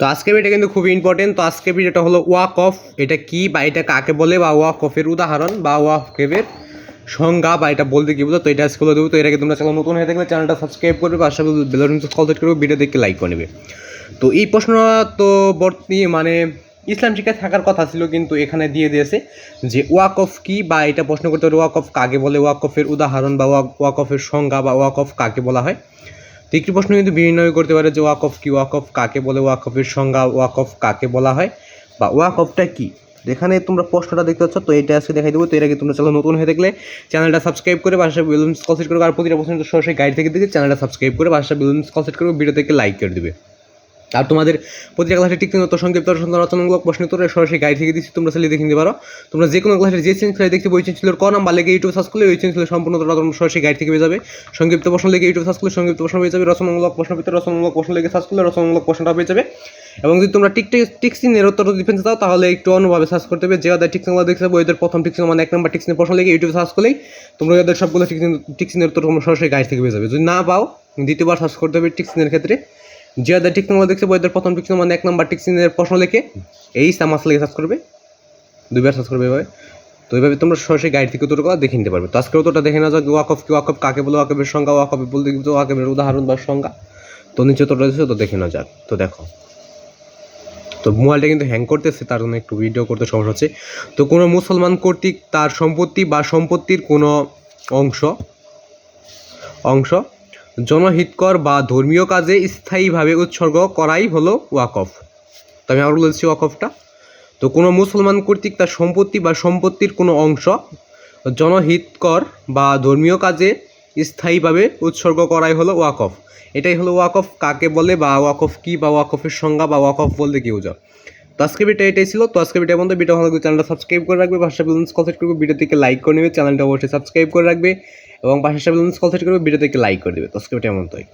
তো আজকে ভিডিও কিন্তু খুবই ইম্পর্টেন্ট তো আজকে ভিডিওটা হলো ওয়াক অফ এটা কি বা এটা কাকে বলে বা ওয়াক অফের উদাহরণ বা ওয়াক অফের সংজ্ঞা বা এটা বলতে কি বলতো তো এটা আজকে দেবো। তো আগে তোমরা চ্যানেল নতুন হয়ে থাকলে চ্যানেলটা সাবস্ক্রাইব করবে আশা বেলন কলসেট করবে ভিডিও দেখে লাইক করে নেবে। তো এই প্রশ্ন তো বর্তি মানে ইসলাম শিক্ষায় থাকার কথা ছিল কিন্তু এখানে দিয়ে দিয়েছে যে ওয়াক অফ কি বা এটা প্রশ্ন করতে পারে ওয়াক অফ কাকে বলে? ওয়াক অফের উদাহরণ বা ওয়াক অফের সংজ্ঞা বা ওয়াক অফ কাকে বলা হয়? তো একটি প্রশ্ন কিন্তু বিভিন্নভাবে করতে পারে যে ওয়াক অফ কি? ওয়াক অফ কাকে বলে? ওয়াক অফের সংজ্ঞা ওয়াক অফ কাকে বলা হয়? বা ওয়াক অফটা কী? যেখানে তোমরা প্রশ্নটা দেখতে পাচ্ছ, তো এটা আজকে দেখাই দেবো। তো এর আগে তোমরা চ্যানেল নতুন হয়ে থাকলে চ্যানেলটা সাবস্ক্রাইব করে বাসা বেলুন কলসেট করবে আর প্রতিটা প্রশ্ন সরাসরি গাইড থেকে দেখে চ্যানেলটা সাবস্ক্রাইব করে বাসা বেলুন কলসেট করবে ভিডিও থেকে লাইক করে দেবে। আর তোমাদের প্রতিটা ক্লাসে ঠিক মতো সংক্ষিপ্ত রচনামূলক প্রশ্ন, উত্তরে, সরাসরি গাইড থেকে দিচ্ছি, তোমরা চাইলে দেখে নিতে পারো। তোমরা যে কোনো ক্লাসের যে চেঞ্জ দেখতে বই চেঞ্জ ছিল, ক নাম্বার লেগে ইউটিউব সার্চ করলে ওই চেঞ্জ ছিল সম্পূর্ণ তোমরা সরাসরি গাইড থেকে পেয়ে যাবে। সংক্ষিপ্ত প্রশ্ন লেগে ইউটিউব সার্চ করলে সংক্ষিপ্ত প্রশ্ন পেয়ে যাবে রচনামূলক প্রশ্ন ভিতরে রচনামূলক প্রশ্ন লেগে সার্চ করলে রচনামূলক প্রশ্নটা পেয়ে যাবে। এবং যদি তোমরা টিক টিক্সিনের উত্তর ডিফেন্স দাও, তাহলে একটু অন্যভাবে সার্চ করতে হবে। যে ওদের টিক্সিনগুলো দেখতে পাবো ওদের প্রথম টিক্সিন মানে এক নম্বর টিক্সিনের প্রশ্ন লেগে ইউটিউব সার্চ করলেই তোমরা ওদের সবগুলো টিক্সিন টিক্সিনের উত্তর তোমরা সরাসরি গাইড থেকে পেয়ে যাবে। যদি না পাও, দ্বিতীয়বার সার্চ করতে হবে টিক্সিনের ক্ষেত্রে। যে ওদের টিক্সিনগুলো দেখতে পাবো ওদের প্রথম টিক্সিন মানে এক নম্বর টিক্সিনের প্রশ্ন লিখে, এই সামাস লেগে সার্চ করবে, দুইবার সার্চ করবে এভাবে তো এইভাবে তোমরা সরাসরি গাইড থেকে উত্তরগুলো দেখে নিতে পারবে। তো আজকের উত্তরটা দেখে না যাক ওয়াকফ কি, ওয়াকফ কাকে বলে, ওয়াকফের সংজ্ঞা ওয়াকফ বলতে কিন্তু ওয়াকফের উদাহরণ বা সংজ্ঞা। তো নিচে উত্তরটা দিচ্ছে তো দেখে না যাক। তো দেখো। তো মোবাইলটা কিন্তু হ্যাং করতেছে, তার জন্য একটু ভিডিও করতে সমস্যা হচ্ছে। তো কোনো মুসলমান কর্তৃক তার সম্পত্তি বা সম্পত্তির কোনো অংশ অংশ জনহিতকর বা ধর্মীয় কাজে স্থায়ীভাবে উৎসর্গ করাই হলো ওয়াকফ। তো আমি আবার বলছি ওয়াকফটা। তো কোনো মুসলমান কর্তৃক তার সম্পত্তি বা সম্পত্তির কোনো অংশ জনহিতকর বা ধর্মীয় কাজে স্থায়ীভাবে উৎসর্গ করাই হলো ওয়াকফ। এটাই হলো ওয়াকফ কাকে বলে বা ওয়াকফ কি বা ওয়াকফের সংজ্ঞা বা ওয়াকফ বলতে কি বোঝা? তো আজকে ভিডিও এটাই ছিল। তো আজকে ভিডিও বন্ধু ভিডিও ভালো চ্যানেলটা সাবস্ক্রাইব করে রাখবে। ভাষা বেলুন্স কলসেট করবে ভিডিও থেকে লাইক করে নেবে। চ্যানেলটা অবশ্যই সাবস্ক্রাইব করে রাখবে। এবং ভাষা কল সেট করবে ভিডিওতে একটি লাইক করে দেবে। তো আজকে এমন তাই